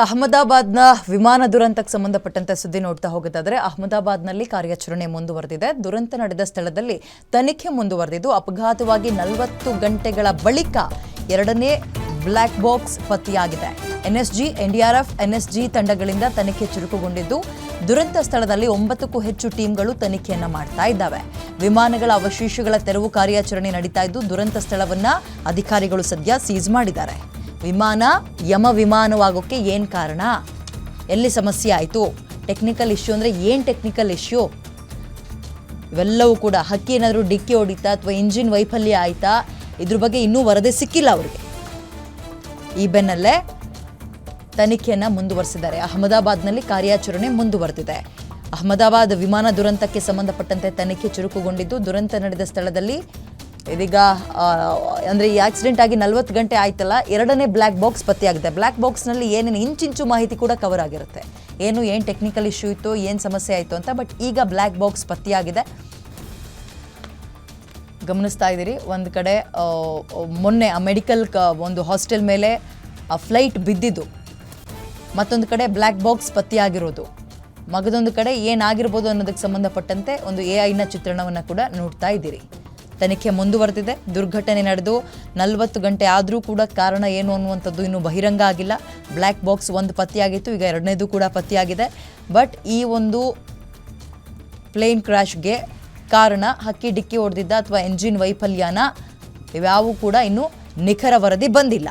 ಅಹಮದಾಬಾದ್ನ ವಿಮಾನ ದುರಂತಕ್ಕೆ ಸಂಬಂಧಪಟ್ಟಂತೆ ಸುದ್ದಿ ನೋಡ್ತಾ ಹೋಗೋದಾದ್ರೆ ಅಹಮದಾಬಾದ್ನಲ್ಲಿ ಕಾರ್ಯಾಚರಣೆ ಮುಂದುವರೆದಿದೆ. ದುರಂತ ನಡೆದ ಸ್ಥಳದಲ್ಲಿ ತನಿಖೆ ಮುಂದುವರೆದಿದ್ದು, ಅಪಘಾತವಾಗಿ ನಲವತ್ತು ಗಂಟೆಗಳ ಬಳಿಕ ಎರಡನೇ ಬ್ಲ್ಯಾಕ್ ಬಾಕ್ಸ್ ಪತ್ತೆಯಾಗಿದೆ. ಎನ್ಎಸ್ಜಿ, ಎನ್ಡಿಆರ್ಎಫ್, ಎನ್ಎಸ್ಜಿ ತಂಡಗಳಿಂದ ತನಿಖೆ ಚುರುಕುಗೊಂಡಿದ್ದು, ದುರಂತ ಸ್ಥಳದಲ್ಲಿ ಒಂಬತ್ತಕ್ಕೂ ಹೆಚ್ಚು ಟೀಮ್ಗಳು ತನಿಖೆಯನ್ನು ಮಾಡ್ತಾ ಇದ್ದಾವೆ. ವಿಮಾನಗಳ ಅವಶೇಷಗಳ ತೆರವು ಕಾರ್ಯಾಚರಣೆ ನಡೀತಾ ಇದ್ದು, ದುರಂತ ಸ್ಥಳವನ್ನು ಅಧಿಕಾರಿಗಳು ಸದ್ಯ ಸೀಜ್ ಮಾಡಿದ್ದಾರೆ. ವಿಮಾನ ಯಮ ವಿಮಾನವಾಗೋಕ್ಕೆ ಏನು ಕಾರಣ? ಎಲ್ಲಿ ಸಮಸ್ಯೆ ಆಯಿತು? ಟೆಕ್ನಿಕಲ್ ಇಶ್ಯೂ ಅಂದರೆ ಏನು ಟೆಕ್ನಿಕಲ್ ಇಶ್ಯೂ ಇವೆಲ್ಲವೂ ಕೂಡ ಹಕ್ಕಿ ಏನಾದರೂ ಡಿಕ್ಕಿ ಹೊಡಿತಾ ಅಥವಾ ಇಂಜಿನ್ ವೈಫಲ್ಯ ಆಯಿತಾ? ಇದ್ರ ಬಗ್ಗೆ ಇನ್ನೂ ವರದಿ ಸಿಕ್ಕಿಲ್ಲ ಅವರಿಗೆ. ಈ ಬೆನ್ನಲ್ಲೇ ತನಿಖೆಯನ್ನು ಮುಂದುವರೆಸಿದ್ದಾರೆ. ಅಹಮದಾಬಾದ್ನಲ್ಲಿ ಕಾರ್ಯಾಚರಣೆ ಮುಂದುವರೆದಿದೆ. ಅಹಮದಾಬಾದ್ ವಿಮಾನ ದುರಂತಕ್ಕೆ ಸಂಬಂಧಪಟ್ಟಂತೆ ತನಿಖೆ ಚುರುಕುಗೊಂಡಿದ್ದು ದುರಂತ ನಡೆದ ಸ್ಥಳದಲ್ಲಿ ಇದೀಗ ಅಂದರೆ ಈ ಆಕ್ಸಿಡೆಂಟ್ ಆಗಿ ನಲ್ವತ್ತು ಗಂಟೆ ಆಯ್ತಲ್ಲ, ಎರಡನೇ ಬ್ಲ್ಯಾಕ್ ಬಾಕ್ಸ್ ಪತ್ತೆಯಾಗಿದೆ. ಬ್ಲ್ಯಾಕ್ ಬಾಕ್ಸ್ನಲ್ಲಿ ಏನೇನು ಇಂಚಿಂಚು ಮಾಹಿತಿ ಕೂಡ ಕವರ್ ಆಗಿರುತ್ತೆ. ಏನು ಏನು ಟೆಕ್ನಿಕಲ್ ಇಶ್ಯೂ ಇತ್ತು, ಏನು ಸಮಸ್ಯೆ ಆಯಿತು ಅಂತ ಬಟ್ ಈಗ ಬ್ಲ್ಯಾಕ್ ಬಾಕ್ಸ್ ಪತ್ತೆಯಾಗಿದೆ. ಗಮನಿಸ್ತಾ ಇದ್ದೀರಿ, ಒಂದು ಕಡೆ ಮೊನ್ನೆ ಆ ಮೆಡಿಕಲ್ ಒಂದು ಹಾಸ್ಟೆಲ್ ಮೇಲೆ, ಆ ಫ್ಲೈಟ್ ಬಿದ್ದಿದ್ದು. ಮತ್ತೊಂದು ಕಡೆ ಬ್ಲ್ಯಾಕ್ ಬಾಕ್ಸ್ ಪತ್ತೆಯಾಗಿರೋದು. ಮಗದೊಂದು ಕಡೆ ಏನಾಗಿರ್ಬೋದು ಅನ್ನೋದಕ್ಕೆ ಸಂಬಂಧಪಟ್ಟಂತೆ ಒಂದು ಎ ಐನ ಚಿತ್ರಣವನ್ನು ಕೂಡ ನೋಡ್ತಾ ಇದ್ದೀರಿ. ತನಿಖೆ ಮುಂದುವರೆದಿದೆ. ದುರ್ಘಟನೆ ನಡೆದು ನಲವತ್ತು ಗಂಟೆ ಆದರೂ ಕೂಡ ಕಾರಣ ಏನು ಅನ್ನುವಂಥದ್ದು ಇನ್ನೂ ಬಹಿರಂಗ ಆಗಿಲ್ಲ. ಬ್ಲ್ಯಾಕ್ ಬಾಕ್ಸ್ ಒಂದು ಪತ್ತೆಯಾಗಿತ್ತು, ಈಗ ಎರಡನೇದು ಕೂಡ ಪತ್ತೆಯಾಗಿದೆ. ಬಟ್ ಈ ಒಂದು ಪ್ಲೇನ್ ಕ್ರ್ಯಾಶ್ಗೆ ಕಾರಣ ಹಕ್ಕಿ ಡಿಕ್ಕಿ ಹೊಡೆದಿದ್ದ ಅಥವಾ ಎಂಜಿನ್ ವೈಫಲ್ಯನ ಇವ್ಯಾವು ಕೂಡ ಇನ್ನೂ ನಿಖರ ವರದಿ ಬಂದಿಲ್ಲ.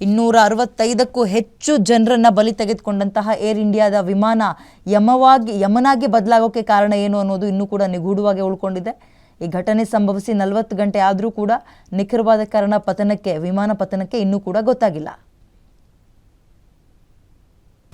ಇನ್ನೂರ ಅರವತ್ತೈದಕ್ಕೂ ಹೆಚ್ಚು ಜನರನ್ನ ಬಲಿ ತೆಗೆದುಕೊಂಡಂತಹ ಏರ್ ಇಂಡಿಯಾದ ವಿಮಾನ ಯಮವಾಗಿ, ಯಮನಾಗಿ ಬದಲಾಗೋಕೆ ಕಾರಣ ಏನು ಅನ್ನೋದು ಇನ್ನೂ ಕೂಡ ನಿಗೂಢವಾಗಿ ಉಳ್ಕೊಂಡಿದೆ. ಈ ಘಟನೆ ಸಂಭವಿಸಿ ನಲವತ್ತು ಗಂಟೆ ಆದರೂ ಕೂಡ ನಿಖರವಾದ ಕಾರಣ ಪತನಕ್ಕೆ, ವಿಮಾನ ಪತನಕ್ಕೆ ಇನ್ನೂ ಕೂಡ ಗೊತ್ತಾಗಿಲ್ಲ.